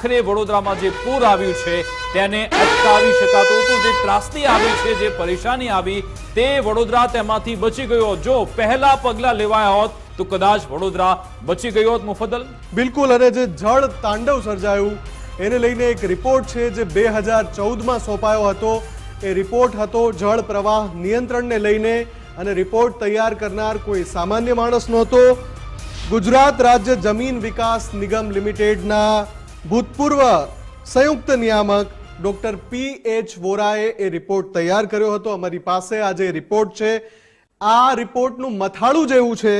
આખરે વડોદરામાં જે પૂર આવ્યું છે, તેને અટકાવી શકાતું હતું. જે ત્રાસદી આવી છે, જે પરેશાની આવી, તે વડોદરા તેમાંથી બચી ગયો જો પહેલા પગલા લેવાયા હોત, તો કદાચ વડોદરા બચી ગયો હોત મુફદલ બિલકુલ, અને જે જળ તાંડવ સર્જાયું, એને લઈને એક રિપોર્ટ છે જે બે હજાર ચૌદમાં સોંપાયો હતો. એ રિપોર્ટ હતો જળ પ્રવાહ નિયંત્રણને લઈને, અને રિપોર્ટ તૈયાર કરનાર કોઈ સામાન્ય માણસ નહોતો. ગુજરાત રાજ્ય જમીન વિકાસ નિગમ લિમિટેડના ભૂતપૂર્વ સંયુક્ત નિયામક ડોક્ટર પી એચ વોરાએ એ રિપોર્ટ તૈયાર કર્યો હતો. અમારી પાસે આજે રિપોર્ટ છે. આ રિપોર્ટનું મથાળું જેવું છે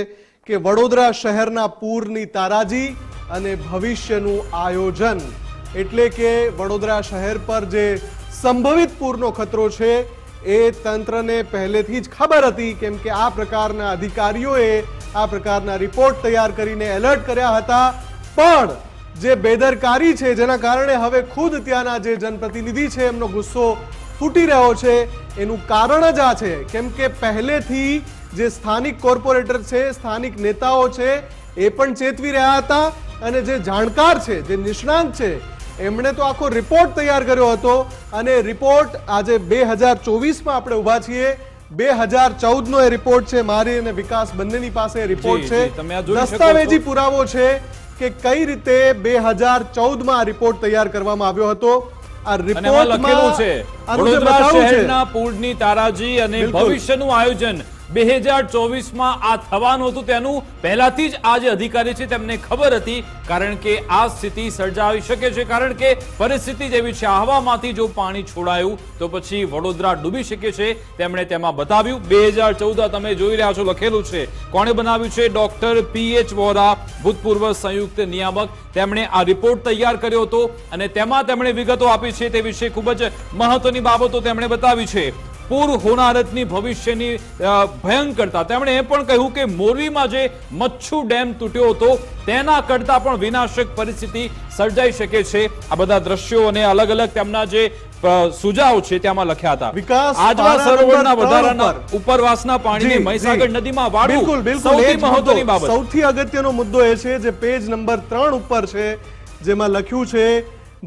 કે વડોદરા શહેરના પૂરની તારાજી અને ભવિષ્યનું આયોજન એટલે કે વડોદરા શહેર પર જે સંભવિત પૂરનો ખતરો છે એ તંત્રને પહેલેથી જ ખબર હતી કેમ કે આ પ્રકારના અધિકારીઓએ આ પ્રકારના રિપોર્ટ તૈયાર કરીને એલર્ટ કર્યા હતા. પણ જે બેદરકારી છે જેના કારણે હવે ખુદ ત્યાંના જે જનપ્રતિનિધિ છે એમનો ગુસ્સો ફૂટી રહ્યો છે. એનું કારણ જ આ છે કેમ કે પહેલેથી જે સ્થાનિક કોર્પોરેટર છે સ્થાનિક નેતાઓ છે એ પણ ચેતવી રહ્યા હતા અને જે જાણકાર છે જે નિષ્ણાંત છે એમણે તો આખો રિપોર્ટ તૈયાર કર્યો હતો. અને રિપોર્ટ આજે બે હજાર ચોવીસમાં આપણે ઊભા છીએ. બે હજાર ચૌદનો એ રિપોર્ટ છે મારી અને વિકાસ બંનેની પાસે રિપોર્ટ છે. દસ્તાવેજી પુરાવો છે. કે કઈ રીતે બે હજાર ચૌદમાં રિપોર્ટ તૈયાર કરવામાં આવ્યો હતો? આ એમાં લખેલું છે વડોદરા શહેરના પૂરની તારાજી અને ભવિષ્યનું આયોજન બે હજાર ચોવીસમાં આ થવાનું હતું તેનું પહેલાથી જ આ જે અધિકારી છે તેમને ખબર હતી, કારણ કે આ સ્થિતિ સર્જાવી શકે છે, કારણ કે પરિસ્થિતિ જેવી છે. હવામાંથી જો પાણી છોડાયું, તો પછી વડોદરા ડૂબી શકે છે. તેમણે તેમાં બતાવ્યું, બે હજાર ચૌદ તમે જોઈ રહ્યા છો, લખેલું છે. કોણે બનાવ્યું છે? ડોક્ટર પી એચ વોરા, ભૂતપૂર્વ સંયુક્ત નિયામક. તેમણે આ રિપોર્ટ તૈયાર કર્યો હતો અને તેમાં તેમણે વિગતો આપી છે તે વિશે ખૂબ જ મહત્વની બાબતો તેમણે બતાવી છે. પૂર હોનારતની ભવિષ્યની ભયંકરતા. તેમણે એ પણ કહ્યું કે મોરબીમાં જે મચ્છુ ડેમ તૂટ્યો હતો તેના કરતાં પણ વિનાશક પરિસ્થિતિ સર્જાઈ શકે છે. આ બધા દ્રશ્યો અને અલગ અલગ તેમના જે સુજાવ છે તેમાં લખ્યા હતા. વિકાસ આજવા સરોવરના વધારાના ઉપરવાસના પાણીને મહીસાગર નદીમાં વાળવું બિલકુલ બિલકુલ. એ સૌથી મહત્વની બાબત. સૌથી અગત્યનો મુદ્દો એ છે જે પેજ નંબર ત્રણ ઉપર છે જેમાં લખ્યું છે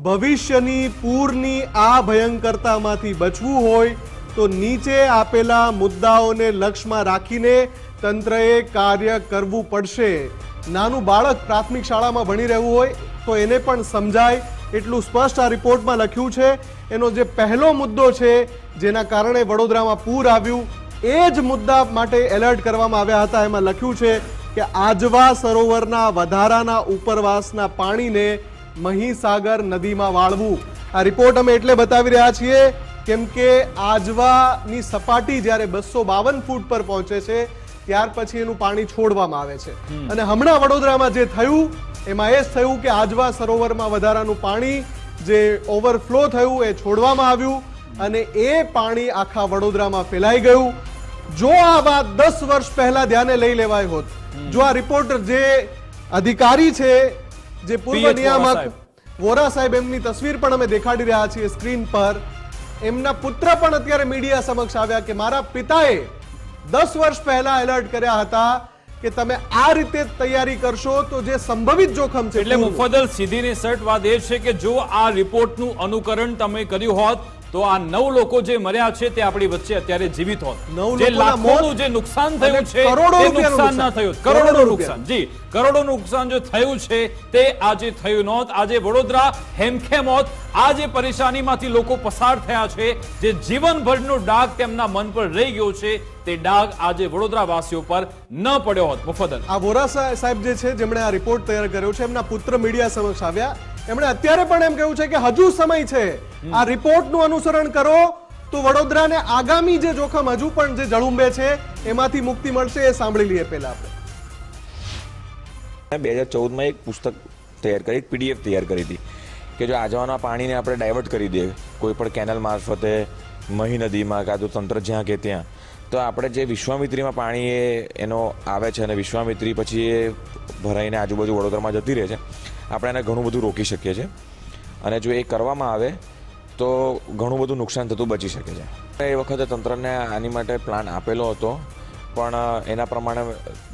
ભવિષ્યની પૂરની આ ભયંકરતામાંથી બચવું હોય તો નીચે આપેલા મુદ્દાઓને લક્ષ્યમાં રાખીને તંત્રએ કાર્ય કરવું પડશે. નાનું બાળક પ્રાથમિક શાળામાં ભણી રહેવું હોય તો એને પણ સમજાય. એટલું સ્પષ્ટ આ રિપોર્ટમાં લખ્યું છે. એનો જે પહેલો મુદ્દો છે, જેના કારણે વડોદરામાં પૂર આવ્યું, એ જ મુદ્દા માટે એલર્ટ કરવામાં આવ્યા હતા. એમાં લખ્યું છે કે આજવા સરોવરના વધારાના ઉપરવાસના પાણીને મહીસાગર નદીમાં વાળવું. આ રિપોર્ટ અમે એટલે બતાવી રહ્યા છીએ કેમ કે આજવાની સપાટી જ્યારે બસો બાવન ફૂટ પર પહોંચે છે ત્યાર પછી એનું પાણી છોડવામાં આવે છે. અને હમણાં વડોદરામાં જે થયું એમાં એ થયું કે આજવા સરોવરમાં વધારાનું પાણી જે ઓવરફ્લો થયું એ છોડવામાં આવ્યું અને એ પાણી આખા વડોદરામાં ફેલાઈ ગયું. જો આ વાત દસ વર્ષ પહેલા ધ્યાને લઈ લેવાય હોત જો આ રિપોર્ટર જે અધિકારી છે જે પૂર્વ નિયામક વોરા સાહેબ એમની તસવીર પણ અમે દેખાડી રહ્યા છીએ સ્ક્રીન પર. એમના પુત્ર પણ અત્યારે મીડિયા સમક્ષ આવ્યા કે મારા પિતાએ દસ વર્ષ પહેલા એલર્ટ કર્યા હતા કે તમે આ રીતે તૈયારી કરશો તો જે સંભવિત જોખમ છે એટલે મુફદલ મુફદ્દલ સીધી ને સટ વાત એ છે કે જો આ રિપોર્ટનું અનુકરણ તમે કર્યું હોત તો આ નવ લોકો જે મર્યા છે તે આપણી વચ્ચે અત્યારે જીવિત હોત. જે લાખોનું જે નુકસાન થયું છે કરોડો નુકસાન ના થયું. કરોડોનું નુકસાન. જી કરોડોનું નુકસાન જે થયું છે તે આજે થયું નહોત. આજે વડોદરા હેમખેમ હોત. આ જે પરેશાનીમાંથી લોકો પસાર થયા છે. જે જીવનભરનો ડાઘ તેમના મન પર રહી ગયો છે તે ડાઘ આજે વડોદરા વાસીઓ પર ન પડ્યો હોત. મુફદ્દલ. આ વોરા સાહેબ જે છે જેમણે આ રિપોર્ટ તૈયાર કર્યો છે એમના પુત્ર મીડિયા સમક્ષ આવ્યા. એમણે અત્યારે પણ એમ કહ્યું છે કે હજુ સમય છે. આ રિપોર્ટનું અનુસરણ કરો. તો વડોદરાને આગામી જે જોખમ હજુ પણ જે જળુંબે છે એમાંથી મુક્તિ મળશે એ સાંભળી લઈએ પહેલા આપણે. બે હજાર ચૌદમાં એક પુસ્તક તૈયાર કરી એક પીડીએફ તૈયાર કરી હતી કે જો આજવાના પાણીને આપણે ડાયવર્ટ કરી દઈએ કોઈ પણ કેનલ મારફતે મહી નદીમાં કાં તો તંત્ર જ્યાં કે ત્યાં તો આપણે જે વિશ્વામિત્રીમાં પાણી એ એનો આવે છે અને વિશ્વામિત્રી પછી એ ભરાઈને આજુબાજુ વડોદરામાં જતી રહે છે આપણે એને ઘણું બધું રોકી શકીએ છીએ. અને જો એ કરવામાં આવે, તો ઘણું બધું નુકસાન થતું બચી શકે છે. એ વખતે તંત્રને આની માટે પ્લાન આપેલો હતો, પણ એના પ્રમાણે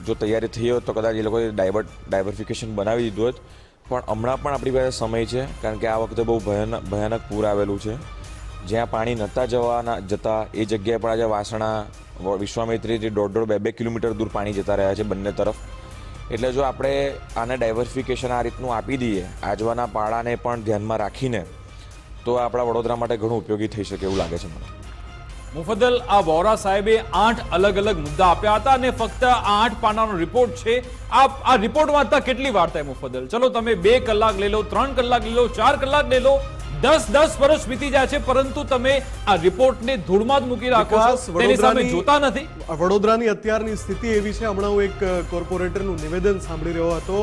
જો તૈયારી થઈ હોત તો કદાચ એ લોકોએ ડાયવર્ટ, ડાયવર્ફિકેશન બનાવી દીધું હોત. પણ હમણાં પણ આપણી પાસે સમય છે, કારણ કે આ વખતે બહુ ભયાનક ભયાનક પૂર આવેલું છે. જ્યાં પાણી નહોતા જવાના, જતા, એ જગ્યાએ પણ આજે વાસણા વિશ્વામિત્રી જે દોઢ દોઢ બે બે કિલોમીટર દૂર પાણી જતા રહ્યા છે બંને તરફ. એટલે જો આપણે આને ડાયવર્સિફિકેશન આ રીતનું આપી દઈએ, આજવાના પાડાને પણ ધ્યાનમાં રાખીને, તો આપણા વડોદરા માટે ઘણું ઉપયોગી થઈ શકે એવું લાગે છે મને. મુફદ્દલ, આ વોરા સાહેબે આઠ અલગ અલગ મુદ્દા આપ્યા હતા અને ફક્ત આ આઠ પાનાનો રિપોર્ટ છે. આ આ રિપોર્ટ વાંચતા કેટલી વાર થાય મુફદ્દલ? ચલો તમે બે કલાક લઈ લો, ત્રણ કલાક લઈ લો, ચાર કલાક લઈ લો. દસ દસ વર્ષ વીતી જાય છે પરંતુ તમે આ રિપોર્ટને ધૂળમાં જ મૂકી રાખો છો. તેની સામે જોતા નથી. વડોદરાની અત્યારની સ્થિતિ એવી છે હમણાં હું એક કોર્પોરેટરનું નિવેદન સાંભળી રહ્યો હતો.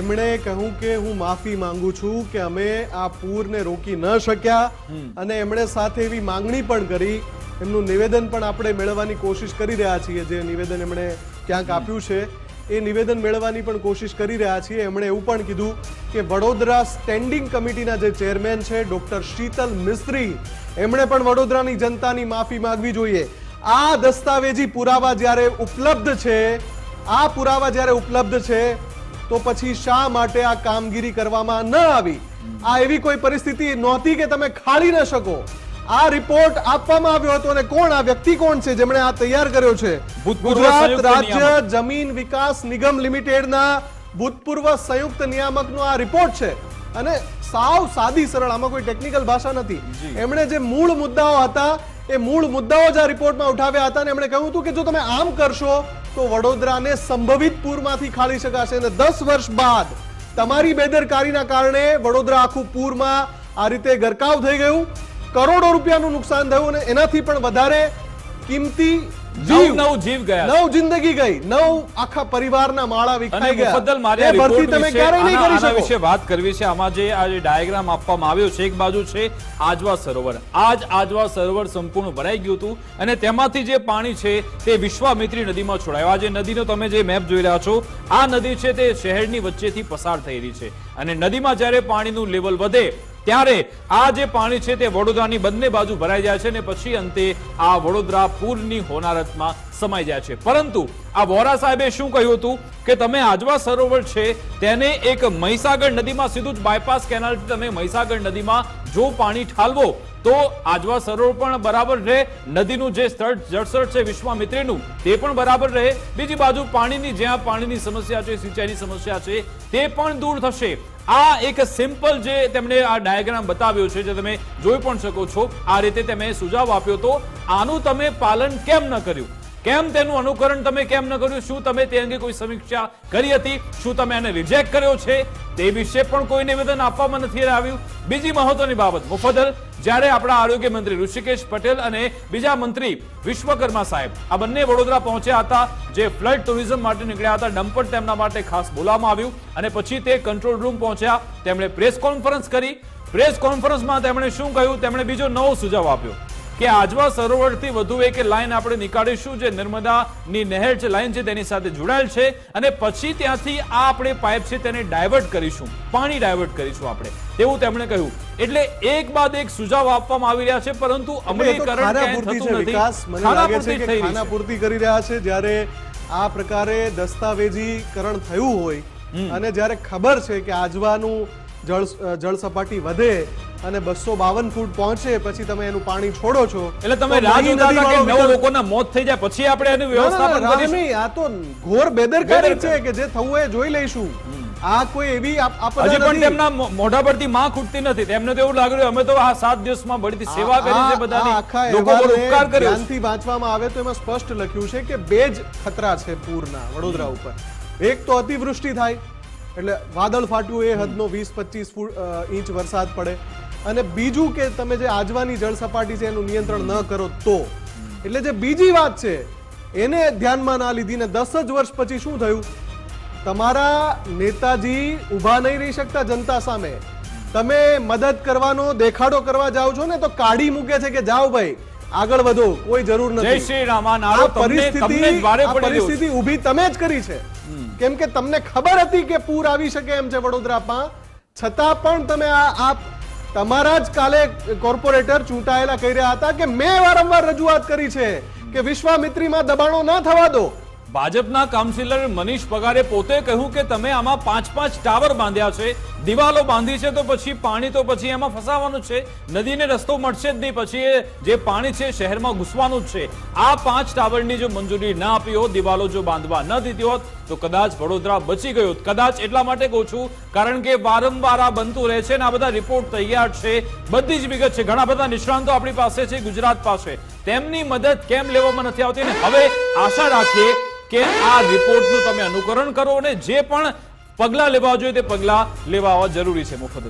એમણે કહ્યું કે હું માફી માંગુ છું કે અમે આ પૂરને રોકી ન શક્યા અને એમણે સાથે એવી માંગણી પણ કરી. એમનું નિવેદન પણ આપણે મેળવવાની કોશિશ કરી રહ્યા છીએ જે નિવેદન એમણે ક્યાંક આપ્યું છે. એ નિવેદન મેળવવાની પણ કોશિશ કરી રહ્યા છીએ. એમણે એવું પણ કીધું કે વડોદરા સ્ટેન્ડિંગ કમિટીના જે ચેરમેન છે, ડોક્ટર શીતલ મિસ્ત્રી, એમણે પણ વડોદરાની જનતાની માફી માંગવી જોઈએ. આ દસ્તાવેજી પુરાવા જ્યારે ઉપલબ્ધ છે, આ પુરાવા જ્યારે ઉપલબ્ધ છે, તો પછી શા માટે આ કામગીરી કરવામાં ન આવી? આ એવી કોઈ પરિસ્થિતિ નહોતી કે તમે ખાલી ન શકો. આ રિપોર્ટ આપવામાં આવ્યો હતો અને કોણ? આ વ્યક્તિ કોણ છે જેમણે આ તૈયાર કર્યો છે? ગુજરાત રાજ્ય જમીન વિકાસ નિગમ લિમિટેડના ભૂતપૂર્વ સંયુક્ત નિયામકનો આ રિપોર્ટ છે. અને સાવ સાદી સરળ આમાં કોઈ ટેકનિકલ ભાષા નથી. એમણે જે મૂળ મુદ્દાઓ હતા એ મૂળ મુદ્દાઓ જ આ રિપોર્ટમાં ઉઠાવ્યા હતા અને એમણે કહ્યું હતું કે જો તમે આમ કરશો તો વડોદરાને સંભવિત પૂરમાંથી ખાલી શકાશે અને દસ વર્ષ બાદ તમારી બેદરકારીના કારણે વડોદરા આખું પૂરમાં આ રીતે ગરકાવ થઈ ગયું. કરોડો રૂપિયાનું નુકસાન થયું અને એનાથી પણ વધારે કિંમતી જીવ નવ જીવ ગયા નવ જિંદગી ગઈ નવ આખા પરિવારના માળા વિખાઈ ગયા. બદલ મારે ભરતી તમે ક્યારે નહીં કરી શકો. વિશે વાત કરવી છે. આમાં જે આ જે ડાયાગ્રામ આપવામાં આવ્યો છે એક બાજુ છે આજવા સરોવર. આજ આજવા સરોવર સંપૂર્ણ ભરાઈ ગયું હતું અને તેમાંથી જે પાણી છે તે વિશ્વામિત્રી નદીમાં છોડાયું. આ જે નદીનો તમે જે મેપ જોઈ રહ્યા છો આ નદી છે તે શહેરની વચ્ચેથી પસાર થઈ રહી છે. અને નદીમાં જ્યારે પાણીનું લેવલ વધે ત્યારે આ જે પાણી છે તે વડોદરાની બંને બાજુ ભરાઈ જાય છે અને પછી અંતે આ વડોદરા પૂરની હોનારતમાં સમાઈ જાય છે. પરંતુ આ વોરા સાહેબે શું કહ્યું હતું? કે તમે આજવા સરોવર છે તેને એક મહીસાગર નદીમાં સીધું જ બાયપાસ કેનાલથી તમે મહીસાગર નદીમાં જો પાણી ઠાલવો, તો આજવા સરોવર પણ બરાબર રહે. નદીનું જે સ્થળ જળસ્તર છે વિશ્વામિત્રીનું, તે પણ બરાબર રહે. બીજી બાજુ પાણીની જ્યાં પાણીની સમસ્યા છે, સિંચાઈની સમસ્યા છે, તે પણ દૂર થશે. આ એક સિમ્પલ જે તેમણે આ ડાયાગ્રામ બતાવ્યો છે, જે તમે જોઈ પણ શકો છો. આ રીતે તમે સુઝાવ આપ્યો તો, આનું તમે પાલન કેમ ન કર્યું? કેમ તેનું અનુકરણ તમે કેમ ન કર્યું? શું તમે તે અંગે કોઈ સમીક્ષા કરી હતી? શું તમે એને રિજેક્ટ કર્યો છે? તે વિશે પણ કોઈ નિવેદન આપવામાં નથી આવ્યું. બીજી મહત્વની બાબત મુફદલ જ્યારે આપણા આરોગ્ય મંત્રી ઋષિકેશ પટેલ અને બીજા મંત્રી વિશ્વકર્મા સાહેબ આ બંને વડોદરા પહોંચ્યા હતા, જે ફ્લડ ટુરિઝમ માટે નીકળ્યા હતા, ડમ્પર તેમના માટે ખાસ બોલાવવામાં આવ્યું અને પછી તે કંટ્રોલ રૂમ પહોંચ્યા. તેમણે પ્રેસ કોન્ફરન્સ કરી. પ્રેસ કોન્ફરન્સમાં તેમણે શું કહ્યું? તેમણે બીજો નવો સુઝાવ આપ્યો. કે આજવા સરોવરથી વધુ એક લાઈન આપણે નીકાળીશું જે નર્મદાની નહેર છે લાઈન છે તેની સાથે જોડાયેલ છે અને પછી ત્યાંથી આ આપણે પાઇપ છે તેને ડાયવર્ટ કરીશું. પાણી ડાયવર્ટ કરીશું આપણે. તેવું તેમણે કહ્યું. એટલે એક બાદ એક સુઝાવ આપવામાં આવી રહ્યા છે પરંતુ અમલીકરણ થઈ. ખાનાપૂર્તિ કરી રહ્યા છે જ્યારે આ પ્રકારે દસ્તાવેજીકરણ થયું હોય અને જ્યારે ખબર છે કે આજવાનું જળ જળ સપાટી વધે અને બસો બાવન ફૂટ પહોંચે પછી તમે એનું પાણી છોડો છો એટલે તમે રાહ જોતા હતા કે નવ લોકોના મોત થઈ જાય પછી આપણે એનું વ્યવસ્થાપન કરીશું? આ તો ઘોર બેદરકારી છે કે જે થવું એ જોઈ લઈશું. આ કોઈ એવી આપદા હજી પણ. તેમના મોઢા પરથી માં ખૂટતી નથી. તેમને તો એવું લાગ્યું અમે તો આ સાત દિવસમાં બળીથી સેવા કરી છે બધાની. લોકો પર ઉપકાર કર્યો. ધ્યાનથી વાંચવામાં આવે તો એમાં સ્પષ્ટ લખ્યું છે કે બે જ ખતરા છે પૂરના વડોદરા ઉપર. એક તો અતિવૃષ્ટિ થાય એટલે વાદળ ફાટ્યું એ હદનો વીસ પચીસ ફૂટ ઇંચ વરસાદ પડે. અને બીજું કે તમે જે આજવાની જળ સપાટી છે એનું નિયંત્રણ ન કરો તો. એટલે જે બીજી વાત છે એને ધ્યાનમાં ના લીધી ને દસ જ વર્ષ પછી શું થયું? તમારા નેતાજી ઊભા નહીં રહી શકતા જનતા સામે. તમે મદદ કરવાનો દેખાડો કરવા જાઓ છો ને તો કાઢી મૂકે છે કે જાઓ ભાઈ આગળ વધો કોઈ જરૂર નથી. પરિસ્થિતિ ઊભી તમે જ કરી છે. કેમ કે તમને ખબર હતી કે પૂર આવી શકે એમ છે વડોદરામાં. છતાં પણ તમે આ આપ તમારા જ કાલે કોર્પોરેટર ચૂંટાયેલા કહી રહ્યા હતા કે મેં વારંવાર રજૂઆત કરી છે કે વિશ્વામિત્રીમાં દબાણો ન થવા દો. ભાજપના કાઉન્સિલર મનીષ પગારે પોતે કહ્યું કે તમે આમાં પાંચ પાંચ ટાવર બાંધ્યા છે. દિવાલો બાંધી છે તો પછી પાણી તો પછી એમાં ફસાવાનું છે. નદીને રસ્તો મળશે જ નહીં, પછી જે પાણી છે શહેરમાં ઘૂસવાનું જ છે. આ પાંચ ટાવરની જો મંજૂરી ના આપી હોત, દિવાલો જો બાંધવા ન દીધી હોત, તો કદાચ વડોદરા બચી ગયું. કદાચ એટલા માટે કહું છું, કારણ કે વારંવાર આ બનતું રહે છે અને આ બધા રિપોર્ટ તૈયાર છે. બધી જ વિગત છે. ઘણા બધા નિષ્ણાંતો આપણી પાસે છે, ગુજરાત પાસે. તેમની મદદ કેમ લેવામાં નથી આવતી અને હવે આશા રાખીએ કે આ રિપોર્ટનું તમે અનુકરણ કરો અને જે પણ પગલાં લેવા જોઈએ તે પગલાં લેવા જરૂરી છે મુફત